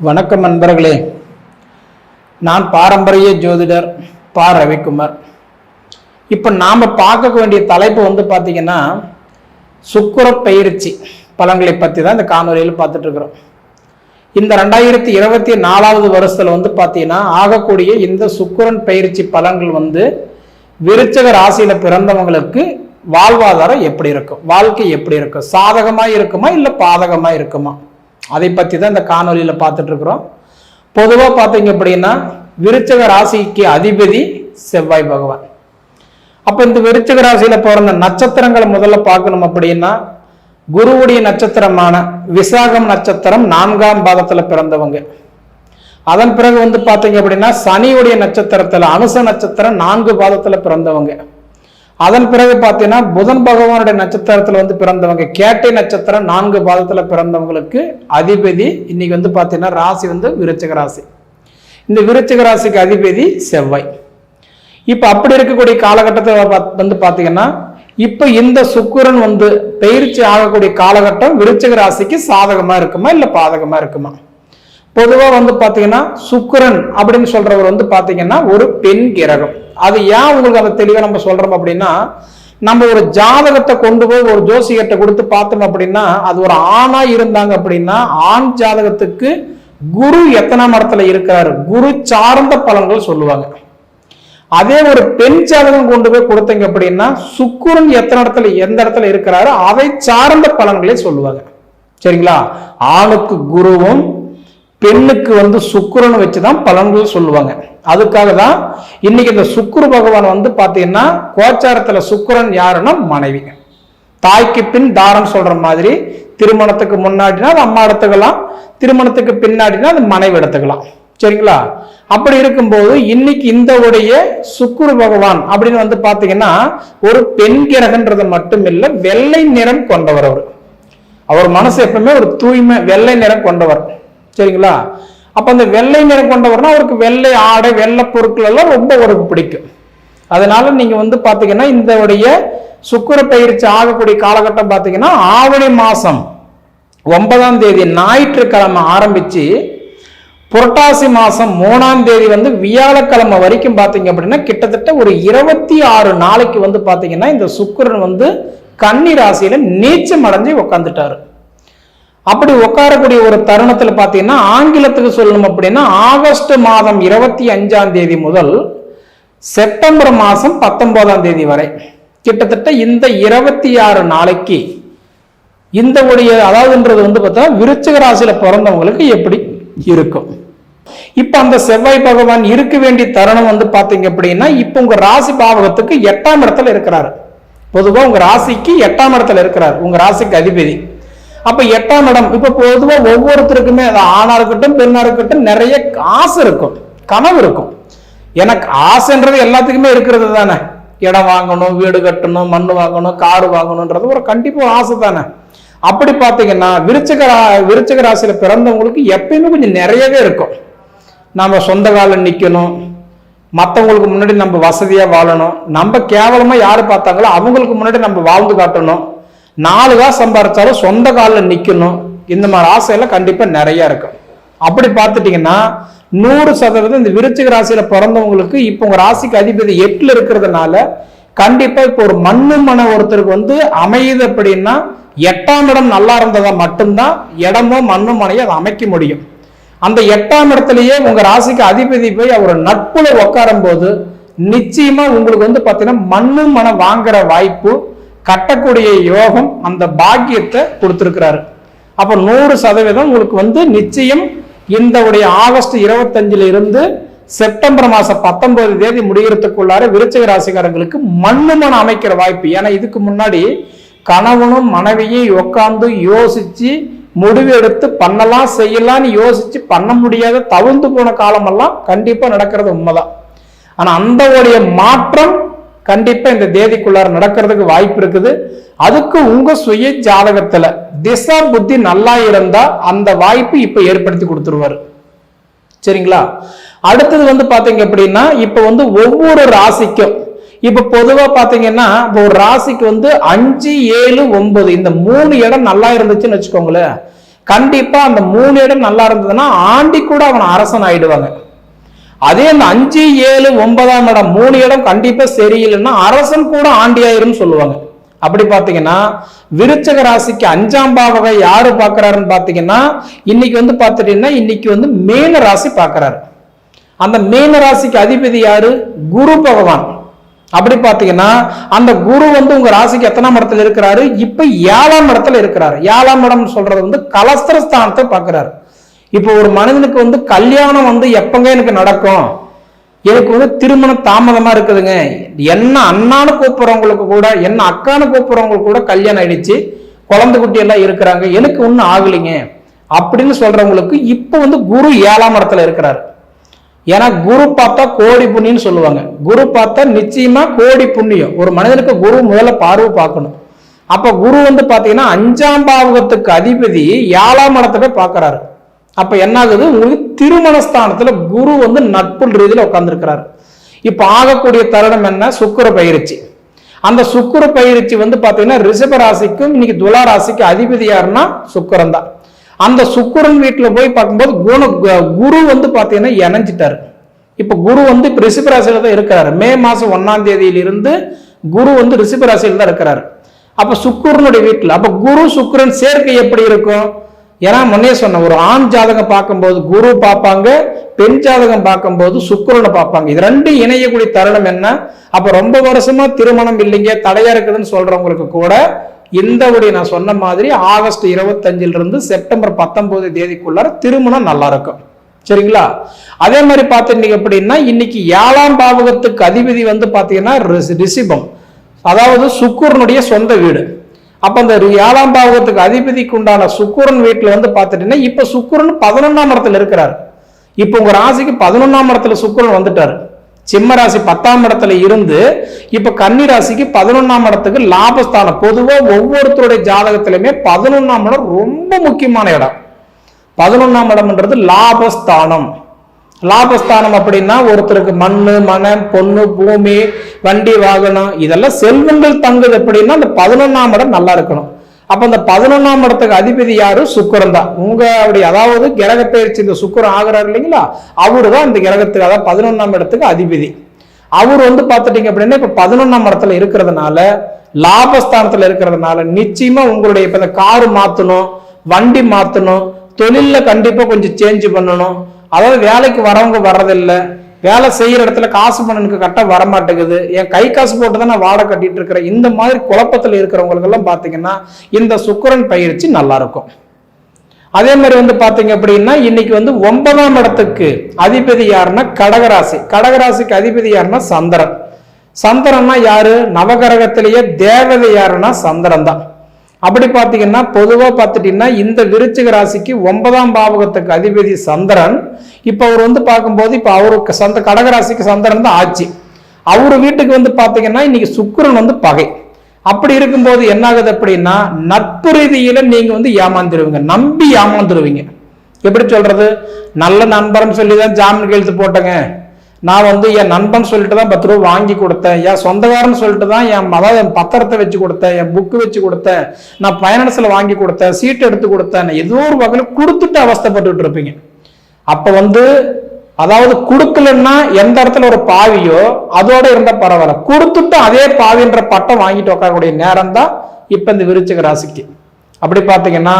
வணக்கம் நண்பர்களே. நான் பாரம்பரிய ஜோதிடர் பா. ரவிக்குமார். இப்போ நாம் பார்க்க வேண்டிய தலைப்பு வந்து பார்த்தீங்கன்னா சுக்கிர பயிற்சி பலன்களை பற்றி தான் இந்த காணொலியில் பார்த்துட்டு இருக்கிறோம். இந்த ரெண்டாயிரத்தி இருபத்தி நாலாவது வருஷத்தில் வந்து பார்த்தீங்கன்னா ஆகக்கூடிய இந்த சுக்கிரன் பயிற்சி பலன்கள் வந்து விருச்சக ராசியில் பிறந்தவங்களுக்கு வாழ்வாதாரம் எப்படி இருக்கும்? வாழ்க்கை எப்படி இருக்கும்? சாதகமாக இருக்குமா இல்லை பாதகமாக இருக்குமா? அதை பற்றி தான் இந்த காணொலியில் பார்த்துட்ருக்குறோம் பொதுவாக பார்த்தீங்க அப்படின்னா விருச்சக ராசிக்கு அதிபதி செவ்வாய் பகவான். அப்போ இந்த விருச்சக ராசியில் பிறந்த நட்சத்திரங்களை முதல்ல பார்க்கணும் அப்படின்னா குருவுடைய நட்சத்திரமான விசாகம் நட்சத்திரம் நான்காம் பாதத்தில் பிறந்தவங்க. அதன் பிறகு வந்து பார்த்தீங்க அப்படின்னா சனியுடைய நட்சத்திரத்தில் அனுச நட்சத்திரம் நான்கு பாதத்தில் பிறந்தவங்க. அதன் பிறகு பார்த்தீங்கன்னா புதன் பகவானுடைய நட்சத்திரத்தில் வந்து பிறந்தவங்க கேட்டை நட்சத்திரம் நான்கு பாதத்தில் பிறந்தவங்களுக்கு அதிபதி இன்னைக்கு வந்து பார்த்தீங்கன்னா ராசி வந்து விருச்சிக ராசி. இந்த விருச்சிக ராசிக்கு அதிபதி செவ்வாய். இப்போ அப்படி இருக்கக்கூடிய காலகட்டத்தில் வந்து பார்த்தீங்கன்னா இப்போ இந்த சுக்குரன் வந்து பயிற்சி ஆகக்கூடிய காலகட்டம் விருச்சிக ராசிக்கு சாதகமாக இருக்குமா இல்லை பாதகமாக இருக்குமா? பொதுவா வந்து பாத்தீங்கன்னா சுக்கரன் அப்படின்னு சொல்றவர் வந்து பாத்தீங்கன்னா ஒரு பெண் கிரகம். அது ஏன் உங்களுக்கு அதை தெளிவா நம்ம சொல்றோம் அப்படின்னா நம்ம ஒரு ஜாதகத்தை கொண்டு போய் ஒரு ஜோசியர்கிட்ட கொடுத்து பார்த்தோம் அப்படின்னா அது ஒரு ஆணா இருந்தாங்க அப்படின்னா ஆண் ஜாதகத்துக்கு குரு எத்தனாம் இடத்துல இருக்கிறாரு? குரு சார்ந்த பலன்கள் சொல்லுவாங்க. அதே ஒரு பெண் ஜாதகம் கொண்டு போய் கொடுத்தீங்க அப்படின்னா சுக்குரன் எத்தனை இடத்துல எந்த இடத்துல இருக்கிறாரு அதை சார்ந்த பலன்களே சொல்லுவாங்க. சரிங்களா? ஆணுக்கு குருவும் பெண்ணுக்கு வந்து சுக்கிரன் வச்சுதான் பலன்கள் சொல்லுவாங்க. அதுக்காக தான் இன்னைக்கு இந்த சுக்குரு பகவான் வந்து பாத்தீங்கன்னா கோச்சாரத்துல சுக்கிரன் யாருன்னா மனைவி. தாய்க்கு பின் தாரம் சொல்ற மாதிரி திருமணத்துக்கு முன்னாடினா அது அம்மா எடுத்துக்கலாம் திருமணத்துக்கு பின்னாடினா அது மனைவி எடுத்துக்கலாம். சரிங்களா? அப்படி இருக்கும்போது இன்னைக்கு இந்த உடைய சுக்குரு பகவான் அப்படின்னு வந்து பாத்தீங்கன்னா ஒரு பெண் கிரகன்றது மட்டும் இல்ல வெள்ளை நிறம் கொண்டவர் அவர். அவர் மனசு எப்பவுமே ஒரு தூய்மை வெள்ளை நிறம் கொண்டவர். சரிங்களா? அப்போ அந்த வெள்ளை நிறம் கொண்டவர்னா அவருக்கு வெள்ளை ஆடை வெள்ளை பொருட்கள் எல்லாம் ரொம்ப அவருக்கு பிடிக்கும். அதனால நீங்கள் வந்து பார்த்தீங்கன்னா இந்த உடைய சுக்கிர பயிற்சி ஆகக்கூடிய காலகட்டம் பார்த்தீங்கன்னா ஆவணி மாதம் ஒன்பதாம் தேதி ஞாயிற்றுக்கிழமை ஆரம்பித்து புரட்டாசி மாதம் மூணாம் தேதி வந்து வியாழக்கிழமை வரைக்கும் பார்த்தீங்க அப்படின்னா கிட்டத்தட்ட ஒரு இருபத்தி ஆறு நாளைக்கு வந்து பார்த்தீங்கன்னா இந்த சுக்கரன் வந்து கன்னி ராசியில் நீச்சம் அடைஞ்சு உட்காந்துட்டாரு அப்படி உட்காரக்கூடிய ஒரு தருணத்தில் பார்த்தீங்கன்னா ஆங்கிலத்துக்கு சொல்லணும் அப்படின்னா ஆகஸ்ட் மாதம் இருபத்தி அஞ்சாம் தேதி முதல் செப்டம்பர் மாதம் பத்தொன்பதாம் தேதி வரை. கிட்டத்தட்ட இந்த இருபத்தி ஆறு நாளைக்கு இந்த உடைய அதாவதுன்றது வந்து பார்த்தா விருச்சிக ராசியில் பிறந்தவங்களுக்கு எப்படி இருக்கும். இப்போ அந்த செவ்வாய் பகவான் இருக்க வேண்டிய தருணம் வந்து பார்த்தீங்க அப்படின்னா இப்போ உங்கள் ராசி பாவகத்துக்கு எட்டாம் இடத்துல இருக்கிறாரு. பொதுவாக உங்கள் ராசிக்கு எட்டாம் இடத்துல இருக்கிறார். உங்கள் ராசிக்கு அதிபதி. அப்ப எட்டாம் இடம். இப்ப பொதுவா ஒவ்வொருத்தருக்குமே ஆணா இருக்கட்டும் பெண்ணா இருக்கட்டும் நிறைய ஆசை இருக்கும். கனவு இருக்கும். எனக்கு ஆசைன்றது எல்லாத்துக்குமே இருக்கிறது தானே. இடம் வாங்கணும் வீடு கட்டணும் மண் வாங்கணும் கார் வாங்கணுன்றது ஒரு கண்டிப்பா ஆசை தானே. அப்படி பார்த்தீங்கன்னா விருச்சக விருச்சக ராசியில பிறந்தவங்களுக்கு எப்பயுமே கொஞ்சம் நிறையவே இருக்கும். நம்ம சொந்த காலில் நிற்கணும் மற்றவங்களுக்கு முன்னாடி நம்ம வசதியாக வாழணும். நம்ம கேவலமாக யார் பார்த்தாங்களோ அவங்களுக்கு முன்னாடி நம்ம வாழ்ந்து காட்டணும். நாலு காசு சம்பாரிச்சாலும் சொந்த காலில் நிற்கணும் இந்த மாதிரி ஆசையெல்லாம் கண்டிப்பாக நிறைய இருக்கும் அப்படி பார்த்துட்டீங்கன்னா நூறு சதவீதம் இந்த விருச்சிக ராசியில் பிறந்தவங்களுக்கு இப்போ உங்கள் ராசிக்கு அதிபதி எட்டில் இருக்கிறதுனால கண்டிப்பாக இப்போ ஒரு மண்ணு மன ஒருத்தருக்கு வந்து அமையுது அப்படின்னா எட்டாம் இடம் நல்லா இருந்ததா மட்டும்தான் இடமோ மண்ணு மனையோ அதை அமைக்க முடியும். அந்த எட்டாம் இடத்துலயே உங்க ராசிக்கு அதிபதி போய் அவர் நட்புல உட்காரும் போது நிச்சயமா உங்களுக்கு வந்து பார்த்தீங்கன்னா மண்ணு மனம் வாங்குற வாய்ப்பு கட்டக்கூடிய யோகம் அந்த பாக்கியத்தை கொடுத்துருக்கிறாரு. அப்போ நூறு சதவீதம் உங்களுக்கு வந்து நிச்சயம் இந்த உடைய ஆகஸ்ட் இருபத்தஞ்சில இருந்து செப்டம்பர் மாதம் பத்தொன்பது தேதி முடிகிறதுக்குள்ளார விருச்சிக ராசிக்காரங்களுக்கு மண்ணுமன் அமைக்கிற வாய்ப்பு. ஏன்னா இதுக்கு முன்னாடி கணவனும் மனைவியும் உட்காந்து யோசிச்சு முடிவு எடுத்து பண்ணலாம் செய்யலாம்னு யோசிச்சு பண்ண முடியாத தவிர்ந்து போன காலமெல்லாம் கண்டிப்பாக நடக்கிறது உண்மைதான். ஆனால் அந்த உடைய மாற்றம் கண்டிப்பா இந்த தேதிக்குள்ளார நடக்கிறதுக்கு வாய்ப்பு இருக்குது. அதுக்கு உங்க சுய ஜாதகத்துல திசா புத்தி நல்லா இருந்தா அந்த வாய்ப்பு இப்ப ஏற்படுத்தி கொடுத்துருவாரு. சரிங்களா? அடுத்தது வந்து பாத்தீங்க அப்படின்னா இப்ப வந்து ஒவ்வொரு ராசிக்கும் இப்ப பொதுவா பாத்தீங்கன்னா இப்போ ஒரு ராசிக்கு வந்து அஞ்சு ஏழு ஒன்பது இந்த மூணு இடம் நல்லா இருந்துச்சுன்னு வச்சுக்கோங்களேன். கண்டிப்பா அந்த மூணு இடம் நல்லா இருந்ததுன்னா ஆண்டி கூட அவன் அரசன் ஆயிடுவாங்க அதே அந்த அஞ்சு ஏழு ஒன்பதாம் இடம் மூணு இடம் கண்டிப்பா சரியில்லைன்னா அரசன் கூட ஆண்டியாயிரும் சொல்லுவாங்க. அப்படி பாத்தீங்கன்னா விருச்சக ராசிக்கு அஞ்சாம் பாவகை யாரு பாக்குறாருன்னு பாத்தீங்கன்னா இன்னைக்கு வந்து பாத்துட்டீங்கன்னா இன்னைக்கு வந்து மீன ராசி பாக்குறாரு அந்த மீன ராசிக்கு அதிபதி யாரு? குரு பகவான். அப்படி பாத்தீங்கன்னா அந்த குரு வந்து உங்க ராசிக்கு எத்தனாம் இடத்துல இருக்கிறாரு? இப்ப ஏழாம் இடத்துல இருக்கிறாரு. ஏழாம் இடம் சொல்றது வந்து கலஸ்திர ஸ்தானத்தை பாக்குறாரு இப்போ ஒரு மனிதனுக்கு வந்து கல்யாணம் வந்து எப்பங்க எனக்கு நடக்கும்? எனக்கு வந்து திருமணம் தாமதமா இருக்குதுங்க. என்ன அண்ணான்னு கூப்பிடுறவங்களுக்கு கூட என்ன அக்கான்னு கூப்பிடுறவங்களுக்கு கூட கல்யாணம் ஆயிடுச்சு. குழந்தை குட்டி எல்லாம் இருக்கிறாங்க. எனக்கு ஒன்றும் ஆகலைங்க. அப்படின்னு சொல்றவங்களுக்கு இப்போ வந்து குரு ஏழாம் இடத்துல இருக்கிறாரு. ஏன்னா குரு பார்த்தா கோடி புண்ணியம்னு சொல்லுவாங்க. குரு பார்த்தா நிச்சயமா கோடி புண்ணியம். ஒரு மனிதனுக்கு குரு முதல்ல பார்வை பார்க்கணும். அப்ப குரு வந்து பாத்தீங்கன்னா அஞ்சாம் பாவகத்துக்கு அதிபதி ஏழாம் இடத்துல போய் பார்க்கறாரு. அப்ப என்ன ஆகுது உங்களுக்கு திருமணஸ்தானத்துல குரு வந்து நட்பு ரீதியில் உட்கார்ந்துருக்கிறாரு இப்ப ஆகக்கூடிய தருணம் என்ன? சுக்கர பயிற்சி. அந்த சுக்கர பயிற்சி வந்து பாத்தீங்கன்னா ரிஷப ராசிக்கும் இன்னைக்கு துலா ராசிக்கு அதிபதி யாருன்னா சுக்கரன் தான். அந்த சுக்கரன் வீட்டுல போய் பார்க்கும்போது குண குரு வந்து பாத்தீங்கன்னா இணைஞ்சிட்டாரு. இப்ப குரு வந்து இப்ப ரிஷப தான் இருக்கிறாரு. மே மாசம் ஒன்னாம் தேதியிலிருந்து குரு வந்து ரிஷப ராசியில தான் இருக்கிறாரு. அப்ப சுக்கரனுடைய வீட்டுல அப்ப குரு சுக்கரன் சேர்க்கை எப்படி இருக்கும்? ஏன்னா முன்னே சொன்ன ஒரு ஆண் ஜாதகம் பார்க்கும்போது குரு பார்ப்பாங்க பெண் ஜாதகம் பார்க்கும்போது சுக்கரனை பார்ப்பாங்க. இது ரெண்டும் இணையக்கூடிய தருணம் என்ன? அப்ப ரொம்ப வருஷமா திருமணம் இல்லைங்க தடையா இருக்குதுன்னு சொல்றவங்களுக்கு கூட இந்த உடைய நான் சொன்ன மாதிரி ஆகஸ்ட் இருபத்தஞ்சில இருந்து செப்டம்பர் பத்தொன்பது தேதிக்குள்ளார திருமணம் நல்லா இருக்கும். சரிங்களா? அதே மாதிரி பார்த்துட்டீங்க அப்படின்னா இன்னைக்கு ஏழாம் பாவகத்துக்கு அதிபதி வந்து பாத்தீங்கன்னா ரிசிபம் ரிஷிபம். அதாவது சுக்கிரனுடைய சொந்த வீடு. அப்போ அந்த ஏழாம் பாவகத்துக்கு அதிபதிக்கு உண்டான சுக்குரன் வீட்டில் வந்து பார்த்துட்டீங்கன்னா இப்போ சுக்குரன் பதினொன்னாம் இடத்துல இருக்கிறார். இப்போ உங்கள் ராசிக்கு பதினொன்னாம் இடத்துல சுக்குரன் வந்துட்டாரு. சிம்ம ராசி பத்தாம் இடத்துல இருந்து இப்போ கன்னி ராசிக்கு பதினொன்னாம் இடத்துக்கு லாபஸ்தானம். பொதுவாக ஒவ்வொருத்தருடைய ஜாதகத்திலுமே பதினொன்னாம் இடம் ரொம்ப முக்கியமான இடம். பதினொன்னாம் இடம்ன்றது லாபஸ்தானம். லாபஸ்தானம் அப்படின்னா ஒருத்தருக்கு மண் மனம் பொண்ணு பூமி வண்டி வாகனம் இதெல்லாம் செல்வங்கள் தங்குது அப்படின்னா அந்த பதினொன்னாம் இடம் நல்லா இருக்கணும். அப்ப அந்த பதினொன்னாம் இடத்துக்கு அதிபதி யாரு? சுக்கரன் தான். உங்க அப்படி அதாவது கிரக பயிற்சி இந்த சுக்கிரன் ஆகிறார் இல்லைங்களா? அவரு தான் இந்த கிரகத்துக்கு அதாவது பதினொன்னாம் இடத்துக்கு அதிபதி. அவர் வந்து பார்த்துட்டீங்க அப்படின்னா இப்ப பதினொன்னாம் இடத்துல இருக்கிறதுனால லாபஸ்தானத்துல இருக்கிறதுனால நிச்சயமா உங்களுடைய இப்ப இந்த காரு மாத்தணும் வண்டி மாத்தணும் தொழிலில் கண்டிப்பா கொஞ்சம் சேஞ்ச் பண்ணணும். அதாவது வேலைக்கு வரவங்க வர்றதில்லை. வேலை செய்கிற இடத்துல காசு பண்ணனுக்கு கரெக்டாக வர மாட்டேங்குது என் கை காசு போட்டு தான் நான் வாடகை கட்டிட்டு இருக்கிறேன். இந்த மாதிரி குழப்பத்தில் இருக்கிறவங்களுக்கெல்லாம் பார்த்தீங்கன்னா இந்த சுக்கரன் பயிற்சி நல்லா இருக்கும். அதே மாதிரி வந்து பார்த்தீங்க அப்படின்னா இன்னைக்கு வந்து ஒன்பதாம் இடத்துக்கு அதிபதி யாருன்னா கடகராசி. கடகராசிக்கு அதிபதி யாருன்னா சந்திரன். சந்திரன்னா யாரு? நவகரகத்திலேயே தேவதை யாருன்னா சந்திரன் தான். அப்படி பார்த்தீங்கன்னா பொதுவாக பார்த்துட்டீங்கன்னா இந்த விருச்சிக ராசிக்கு ஒன்பதாம் பாவகத்துக்கு அதிபதி சந்திரன். இப்போ அவர் வந்து பார்க்கும்போது இப்போ அவருக்கு சந்த கடகராசிக்கு சந்திரன் தான் ஆட்சி. அவர் வீட்டுக்கு வந்து பார்த்தீங்கன்னா இன்னைக்கு சுக்கரன் வந்து பகை. அப்படி இருக்கும்போது என்ன ஆகுது அப்படின்னா நட்பு ரீதியில நீங்க வந்து ஏமாந்துருவீங்க. நம்பி ஏமாந்துருவீங்க. எப்படி சொல்றது? நல்ல நண்பர்னு சொல்லி தான் ஜாமீன் கையெழுத்து போட்டேங்க. நான் வந்து என் நண்பன் சொல்லிட்டு தான் பத்து ரூபா வாங்கி கொடுத்தேன். என் சொந்தக்காரன் சொல்லிட்டு தான் என் அதாவது என் பத்திரத்தை வச்சு கொடுத்தேன். என் புக்கு வச்சு கொடுத்தேன். நான் ஃபைனான்ஸில் வாங்கி கொடுத்தேன். சீட்டு எடுத்து கொடுத்தேன். ஏதோ ஒரு வகையில் கொடுத்துட்டு அவஸ்தைப்பட்டுட்டு இருப்பீங்க. அப்போ வந்து அதாவது கொடுக்கலன்னா எந்த இடத்துல ஒரு பாவியோ அதோட இருந்தால் பரவாயில்ல கொடுத்துட்டு அதே பாவின்ற பட்டம் வாங்கிட்டு உட்காரக்கூடிய நேரம் தான் இப்போ இந்த விருச்சிக ராசிக்கு. அப்படி பார்த்தீங்கன்னா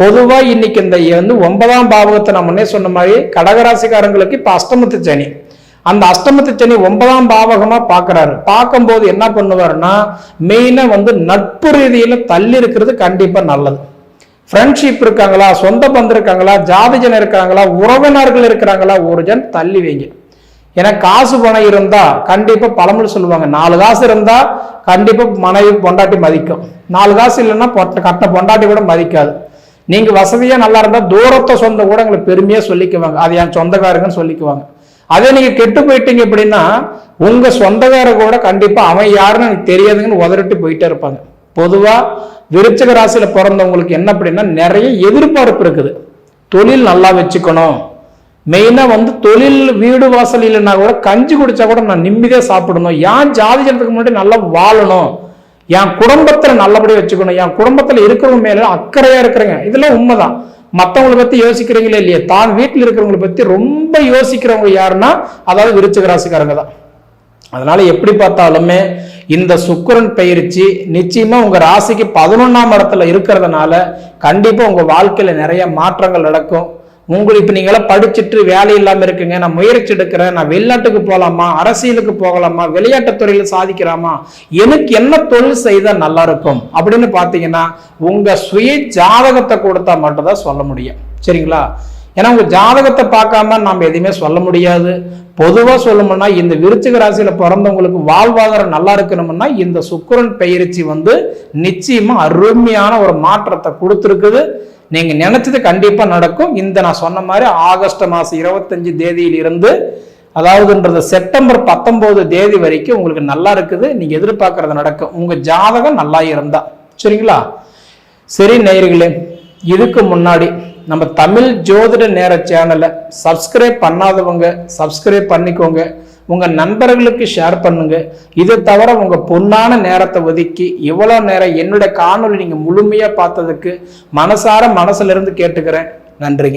பொதுவாக இன்னைக்கு இந்த வந்து ஒன்பதாம் பாவகத்தை நான் முன்னே சொன்ன மாதிரி கடகராசிக்காரங்களுக்கு இப்போ அஷ்டமத்து சனி. அந்த அஷ்டமத்து சனி ஒன்பதாம் பாவகமா பார்க்கறாரு. பார்க்கும்போது என்ன பண்ணுவாருன்னா மெயினா வந்து நட்பு ரீதியில தள்ளி இருக்கிறது கண்டிப்பா நல்லது. ஃப்ரெண்ட்ஷிப் இருக்காங்களா சொந்த பந்தம் இருக்காங்களா ஜாதிஜன் இருக்காங்களா உறவினர்கள் இருக்கிறாங்களா ஒரு ஜன் தள்ளி வைங்க. ஏன்னா காசு பணம் இருந்தா கண்டிப்பா பழமொழி சொல்லுவாங்க நாலு காசு இருந்தா கண்டிப்பா மனைவி பொண்டாட்டி மதிக்கும். நாலு காசு இல்லைன்னா கட்ட பொண்டாட்டி கூட மதிக்காது. நீங்க வசதியா நல்லா இருந்தா தூரத்தை சொந்த கூட எங்களை பெருமையா சொல்லிக்குவாங்க. அது என் சொந்தக்காரங்கன்னு சொல்லிக்குவாங்க. அதே நீங்க கெட்டு போயிட்டீங்க அப்படின்னா உங்க சொந்தக்கார கூட கண்டிப்பா அவன் யாருன்னு எனக்கு தெரியாதுங்கன்னு உதறிட்டு போயிட்டே இருப்பாங்க. பொதுவா விருச்சக ராசியில பிறந்தவங்களுக்கு என்ன அப்படின்னா நிறைய எதிர்பார்ப்பு இருக்குது. தொழில் நல்லா வச்சுக்கணும். மெயினா வந்து தொழில் வீடு வாசல் இல்லைன்னா கூட கஞ்சி குடிச்சா கூட நான் நிம்மதியா சாப்பிடணும். ஏன் ஜாதி ஜனத்துக்கு முன்னாடி நல்லா வாழணும்? என் குடும்பத்துல நல்லபடியா வச்சுக்கணும். என் குடும்பத்துல இருக்கிறவங்க மேல அக்கறையா இருக்கிறேங்க. இதெல்லாம் உண்மைதான். மற்றவங்களை பத்தி யோசிக்கிறீங்களே இல்லையா? தான் வீட்டில் இருக்கிறவங்களை பத்தி ரொம்ப யோசிக்கிறவங்க யாருன்னா அதாவது விருச்சிக ராசிக்காரங்க தான். அதனால எப்படி பார்த்தாலுமே இந்த சுக்கரன் பயிற்சி நிச்சயமா உங்க ராசிக்கு பதினொன்னாம் இடத்துல இருக்கிறதுனால கண்டிப்பா உங்க வாழ்க்கையில நிறைய மாற்றங்கள் நடக்கும். உங்களுக்கு இப்ப நீங்களாம் படிச்சுட்டு வேலை இல்லாமல் இருக்குங்க. நான் முயற்சி எடுக்கிறேன். நான் வெளிநாட்டுக்கு போகலாமா அரசியலுக்கு போகலாமா? விளையாட்டுத் துறையில் சாதிக்கலாமா? எனக்கு என்ன தொழில் செய்தால் நல்லா இருக்கும்? அப்படின்னு பார்த்தீங்கன்னா உங்கள் சுய ஜாதகத்தை கொடுத்தா மட்டும்தான் சொல்ல முடியும். சரிங்களா? ஏன்னா உங்கள் ஜாதகத்தை பார்க்காம நாம் எதையுமே சொல்ல முடியாது. பொதுவாக சொல்லணும்னா இந்த விருச்சிக ராசியில் பிறந்தவங்களுக்கு வாழ்வாதாரம் நல்லா இருக்கணும்னா இந்த சுக்கரன் பயிற்சி வந்து நிச்சயமாக அருமையான ஒரு மாற்றத்தை கொடுத்துருக்குது. நீங்க நினைச்சது கண்டிப்பா நடக்கும். இந்த நான் சொன்ன மாதிரி ஆகஸ்ட் மாசம் இருபத்தஞ்சு தேதியில் இருந்து அதாவதுன்றது செப்டம்பர் பத்தொன்பது தேதி வரைக்கும் உங்களுக்கு நல்லா இருக்குது. நீங்க எதிர்பார்க்கறது நடக்கும். உங்க ஜாதகம் நல்லா இருந்தா. சரிங்களா? சரி நேயர்களே இதுக்கு முன்னாடி நம்ம தமிழ் ஜோதிட நேர சேனலை சப்ஸ்கிரைப் பண்ணாதவங்க சப்ஸ்கிரைப் பண்ணிக்கோங்க. உங்கள் நண்பர்களுக்கு ஷேர் பண்ணுங்க. இதை தவிர உங்கள் பொன்னான நேரத்தை ஒதுக்கி இவ்வளோ நேரம் என்னுடைய காணொளி நீங்கள் முழுமையாக பார்த்ததுக்கு மனசார மனசுலேருந்து கேட்டுக்கிறேன். நன்றிங்க.